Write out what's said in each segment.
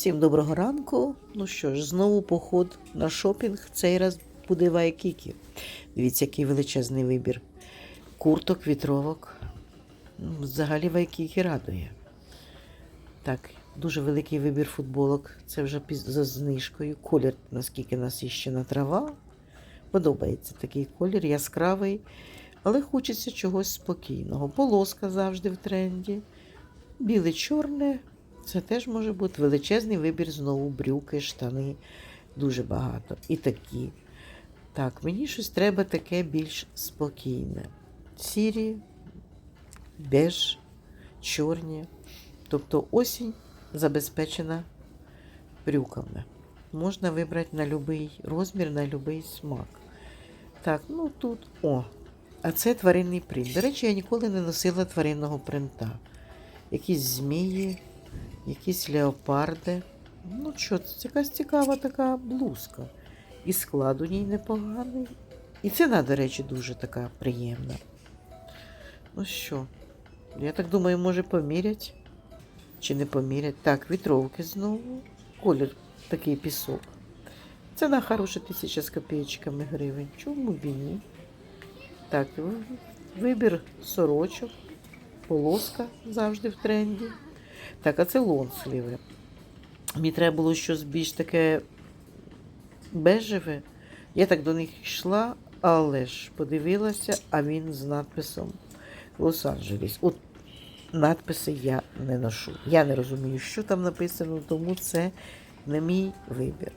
Всім доброго ранку. Ну що ж, знову поход на шопінг. Цей раз буде Вайкікі. Дивіться, який величезний вибір. Курток, вітровок. Ну, Взагалі Вайкікі радує. Так, дуже великий вибір футболок. Це вже за знижкою. Колір, наскільки насищена трава. Подобається такий колір, яскравий, але хочеться чогось спокійного. Полоска завжди в тренді. Біле, чорне. Це теж може бути величезний вибір знову брюки, штани. Дуже багато. І такі. Так, мені щось треба таке більш спокійне. Сірі, беж, чорні. Тобто осінь забезпечена брюками. Можна вибрати на будь-який розмір, на будь-який смак. Так, ну тут. О, а це тваринний принт. До речі, я ніколи не носила тваринного принта. Якісь змії, якісь леопарди. Ну що, це якась цікава така блузка. І склад у ній непоганий. І ціна, до речі, дуже така приємна. Ну що, я так думаю, може помірять чи не помірять. Так, вітровки знову. Колір такий пісок. Ціна хороша, тисяча з копійчиками гривень. Чому б і ні? Так, вибір сорочок, полоска завжди в тренді. Так, а це лонсліви. Мені треба було щось більш таке бежеве. Я так до них йшла, але ж подивилася, а він з надписом Лос-Анджелес. От надписи я не ношу. Я не розумію, що там написано, тому це не мій вибір.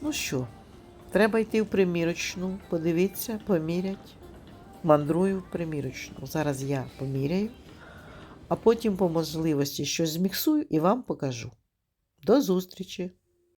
Ну що, треба йти в примірочну, подивитися, помірять. Мандрую в примірочну. Зараз я поміряю, а потім по можливості щось зміксую і вам покажу. До зустрічі!